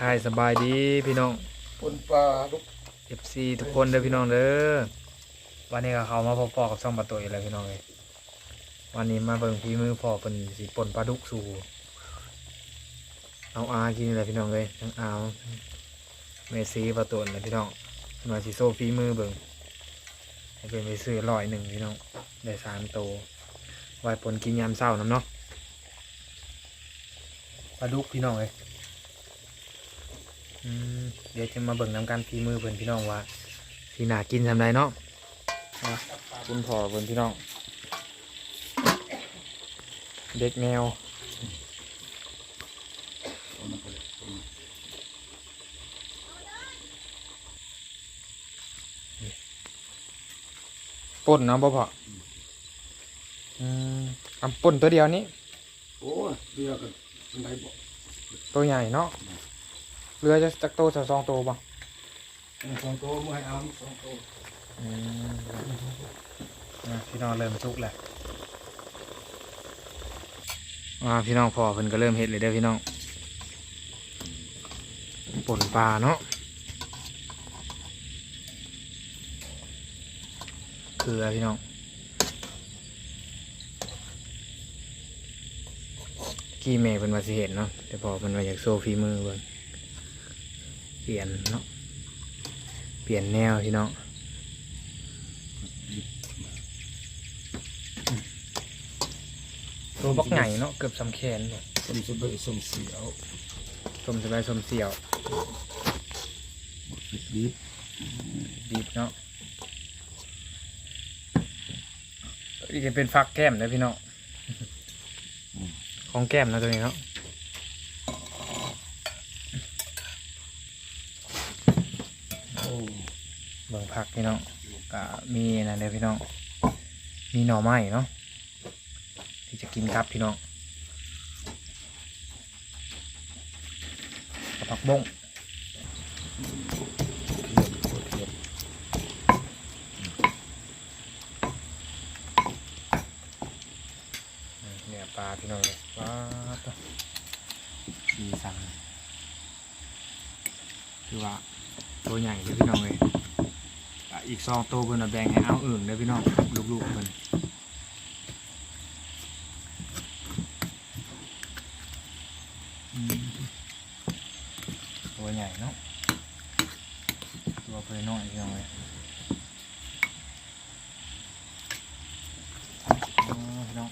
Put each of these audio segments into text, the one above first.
ทายสบายดีพี่น้องปนปลาลูก FC ทุกคนเด้อพี่น้องเด้อวันนี้ก็เขามาพอๆกับซ่องประตูอีกแล้วพี่น้องเลยวันนี้มาเบิ่งฝีมือพ่อเป็นสีป่นปลาดุกสู่เอาอากินนี่แหละพี่น้องเลยทั้งอาทั้งเมซีประตูเลยพี่น้องมาสิโซฝีมือเบิ่งให้เป็นไปซื้อร้อยหนึ่งพี่น้องได้สามโตวไว้ปนกินยามเศร้าน้ำเนาะปลาดุกพี่น้องเลยอืม เดี๋ยวจะมาเบิ่งน้ำกันฝีมือเพิ่นพี่น้องว่าสีหนากินทำไรเนาะอะคุณพ่อเพิ่นพี่น้อง เด็กแนวป่นเนาะบ่พออืมอำป่นตัวเดียวนี้โอ้ยเรือกันเป็นไรบ่ตัวใหญ่เนาะ เรือจะจักโตจะสองโตบ่สองตัวเมื่อให้เอาสองตัวอืมอะพี่น้องเริ่มสุกแล้วอ่าพี่น้องพอเพิ่นก็เริ่มเฮ็ดเลยเด้อพี่น้องป่นปลาเนาะเกลือพี่น้องกี่เมย์เป็นมาสิเห็นเนาะแต่พอเป็นมาอยากโซฟีมือเบิ่ง เปลี่ยนเนาะเปลี่ยนแนวพี่น้องตัวบักใหญ่เนาะเกือบสำแขนเลยสมสบสมเสียวสมสบายสมเสี่ยวปิดดิบดีบเนาะอีกจะเป็นฟักแก้มนะพี่น้องของแก้มนะตัวนี้เนาะโอ้เบิ่ง ผักพี่น้องก็มีนั่นเลยพี่น้อง มีหน่อไม้เนาะที่จะกินครับพี่น้องกับผักบงเนี่ยปลาพี่น้องเลยปลาตัวสีสันคือว่าตัวใหญ่เลยพี่น้อง เลยอะอีกสองตัวเพิ่นเอาแบ่งให้เอาอื่นเลยพี่น้องลูกๆเพิ่นตัวใหญ่เนาะตัวเพิ่นน้อยพี่น้องเลยอ๋อพี่น้อง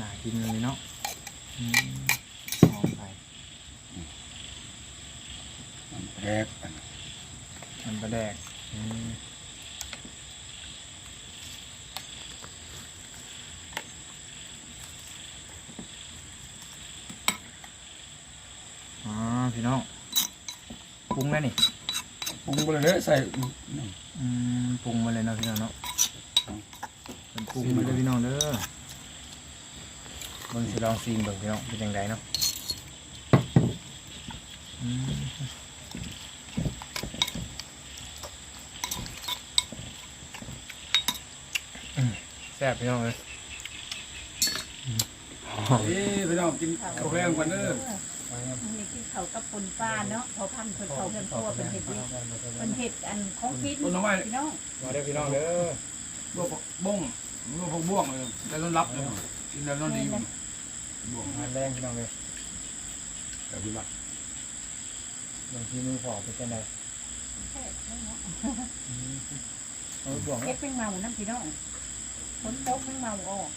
น่ากินเลยเนาะหอมไป แรกกันมันประแดกอืมอ๋อพี่น้องปรุงแล้วนี่ปรุงไปเลยใส่อืมปรุงมาเลยเนาะพี่น้องเนาะเป็นปรุงมาเลยพี่น้องเด้อเบิ่งสิลองซีมเบิ่งพี่น้องเป็นยังไงเนาะอืมอืมแซ่บพี่น้องเลยหอมเอ้ยพี่น้องกินข้าวแรงกันเด้อนี่คือเขากับปนป้าเนาะพอพันคนเขาเป็นตัวเป็นเห็ดนี่เป็นเห็ดอันของพิษพี่น้องมาเด้อพี่น้องเด้อลวกผักบ้งลวกผักบ้วงเลยแต่ต้นรับเลยกินแล้วนอนดีบ้วงงานแรงพี่น้องเลยแต่พี่มาบางทีมือขอเป็นจังไดเอาไปบ่วงเฮ็ดเป็นเมาน้ำพี่น้อง ฝนตกเป็นเมาออก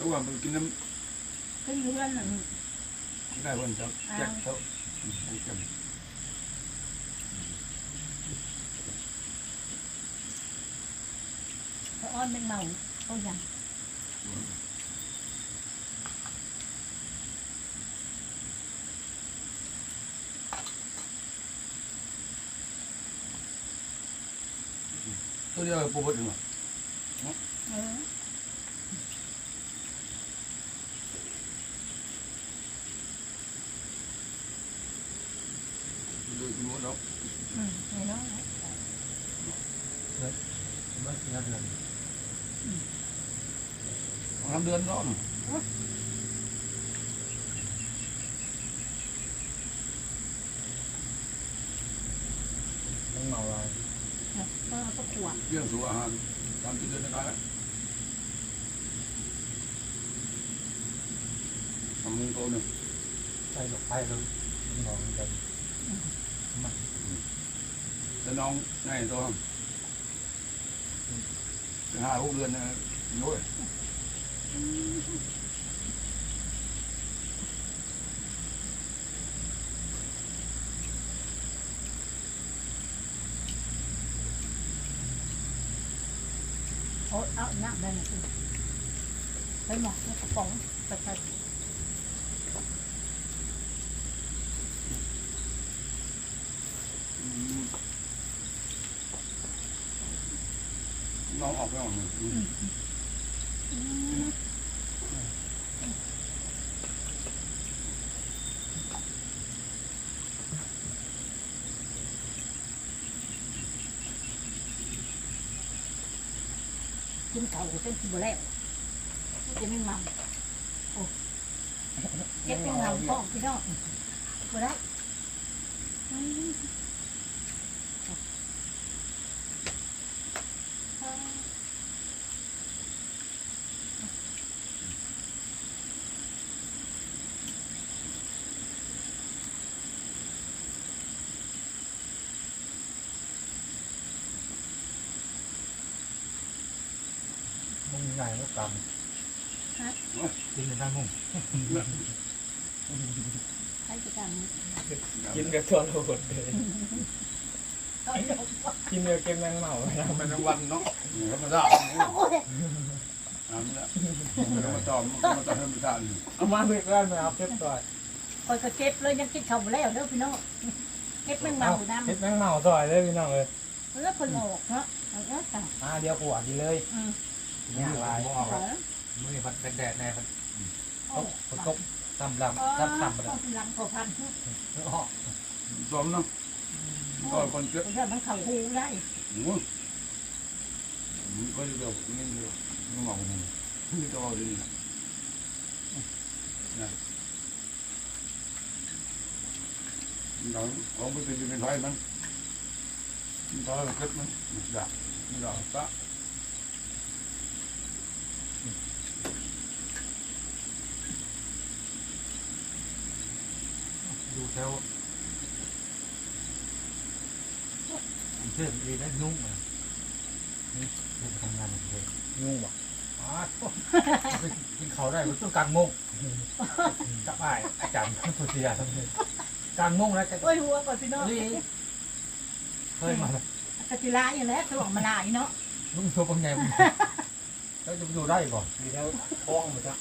ระหว่างมันกินน้ขึ้นเรือนนั่นำได้วันจับแจ็คเขาเขาอ้อนเป็นเมาเขายัง ตัวเดียวปูบดอยู่เออดรู้แล้วอืมไม่น้อยนะมันสิเดือนทำเดือนก็ต้องเมาลา ยนะก็ก็ขวดเรื่องสู่อาหารทำกินเดือนได้แล้วทำมุงโตหนึ่งไปหลบไปเลยมองกันแต่น้องง่ายตัวห้าหกเดือนนะโอ้ย โอ้เอา น้ำได้หน่อยสิไปหมอกในกระป๋องไปใส่น้องออกไปออกหนึ่ง อืมกิน เก่าเป็นที่บ่แล้วจะไม่มันโอ้เก็บเป็นเงาพ่อพี่น้องบ่ได้ อืมอ่ามุ่งใหญ่ก็กำกินในด้านมุ่งใครจะกันกินกับตัวโหดเลยตอนจบกินกับเก็บแมงเมาไปนะมันทั้งวันเนาะธรรมดาโอ้ยอ่ามันละมันมาจอมมันจะให้มันทานเอามาเพื่อนมาเอาเก็บต่อยคอยก็เก็บเลยยังกินข้าวบ่แล้วเด้อพี่น้องเก็บแมงเมาน้ำเก็บแมงเมาต่อยเลยพี่น้องเลยแล้วคนออกเนาะเอาแล้วจ้ะอ่าเดียวขวดกินเลย อืม เนี่ยลายมองเอครับอมือพัดแดดแน่พัดโอ้ตกตกต่ำลำต่ำต่ำไปต้แล้วลำกว่าพันอ๋อสมเนาะก็คนเก็บเดี๋ยวมันเข่าหูได้หมูก็จะเดียวนี่เดียวนี่หมอกมันนี่ตัวดีนะเราเอาไปเป็นเป็นไฟมันตอนเก็บมันอยากนี่เราตะ ดู แถวเชื่อดีนะนุ่งอะนี่เรื่องทำงานเลยยุ่งว่ะอ๋อกินเขาได้มันต้องกลางมุ่งกับอ้ายอาจารย์สุธิยาทั้งนี้กลางมุ่งแล้วจะโอ้ยหัวก่อนพี่น้องนี่เคยมากะติลาอยู่แล้วตัวมาลายเนาะลุงโชว์ปังไงแล้วจะอยู่ได้ก่อนมีเท่าท้องหมดจ้ะ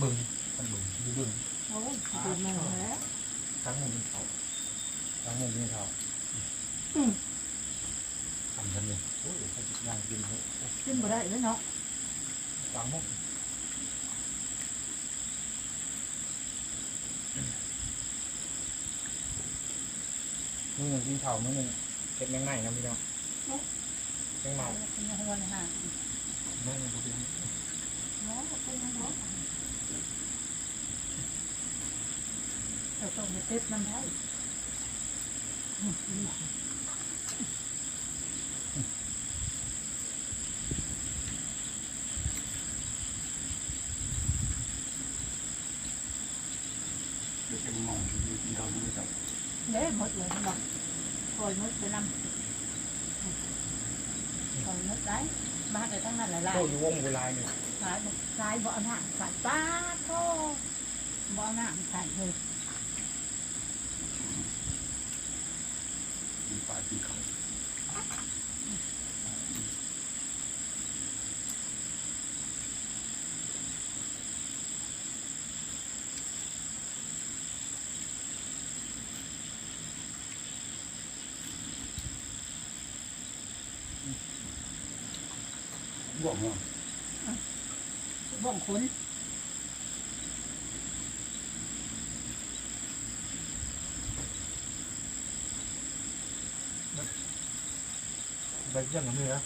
บึงมันบึงอยู่บึงโอ้ยดูแม่แล้ว ทั้งมุ่งกินเขาทั้งหมดกินข้าวทำกันเลยโอ้ยเขาจะย่างกินเขาขึ้นบ่ได้แล้วเนาะกลางมุ่งมื้อหนึงกินข้าวมื้อหนึงเก็บแมงไหม้นะพี่น้องแมงเมาเป็นหัวนะฮะแม่มันก็เป็นเนาะ เป็นหัวเราต้องไปเก็บมันได้เก็บมองที่เราไม่จับเด้หมดเลยเนาะคอยหมดไปนำคอยหมดได้มาแต่ตั้งนั้นหลายโตอยู่วงบุรายนี่ๆสายบ่สายบ่เอาหน้าใส่ป้าโทบ่เอาหน้าใส่เลย มีปลาที่เขาบ่วงเนาะบ่วงขน แบบเยี่ยมอย่างนี้นะ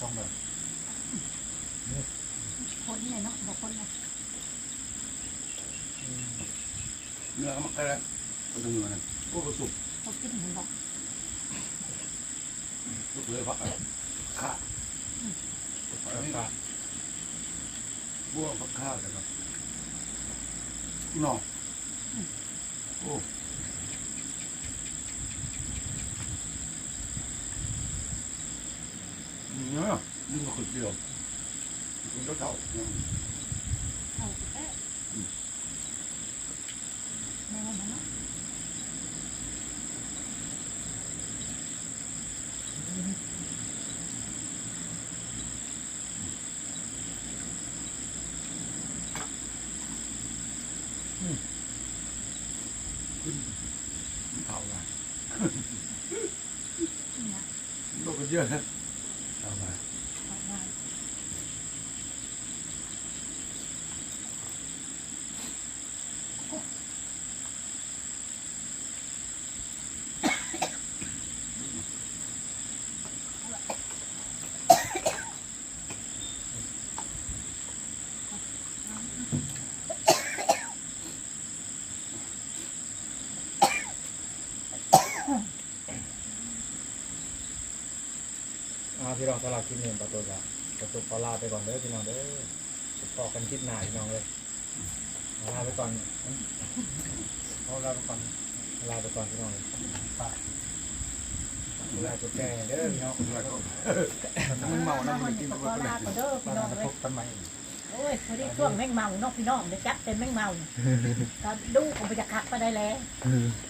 ต้องแบบคนเนี่ยเนาะบอกคนนะเนื้อมันก็ได้ก็ต้องเนื้อนะพวกกระสุบเขากินเหมือนบอกลูกเลยพักข้าอันนี้ปลาบัวพักข้าวเลยครับน้องโอ้เนื้อนี่ก็คือเดียวคุณก็เท่า เอาแค่แม่ว่ามันเนาะ ขึ้นเท่าไร เนี่ย โลกก็เยอะนะเท่าไร เอาได้ อ่าพี่ น้องสลับคลิปนี้ประตูละประตูขอลาไปก่อนเด้อพี่น้องเด้อติดต่อกันคลิปหน้าพี่น้องเลยลาไปก่อนเขาเราก่อนลาไปก่อนพี่น้องเลยปลาลาตัวแก่เด้อพี่น้องแล้วก็มันเมานะมันกินก็ลาก็เด้อปลาพี่น้องจะเลพยบกันใหม่โอ้ยพอดีช่วงแม่งเมาเนาะพี่น้องเดี๋ยวจับเป็นแม่งเมาก็ดูคงไปจะคักไปได้แล้วเ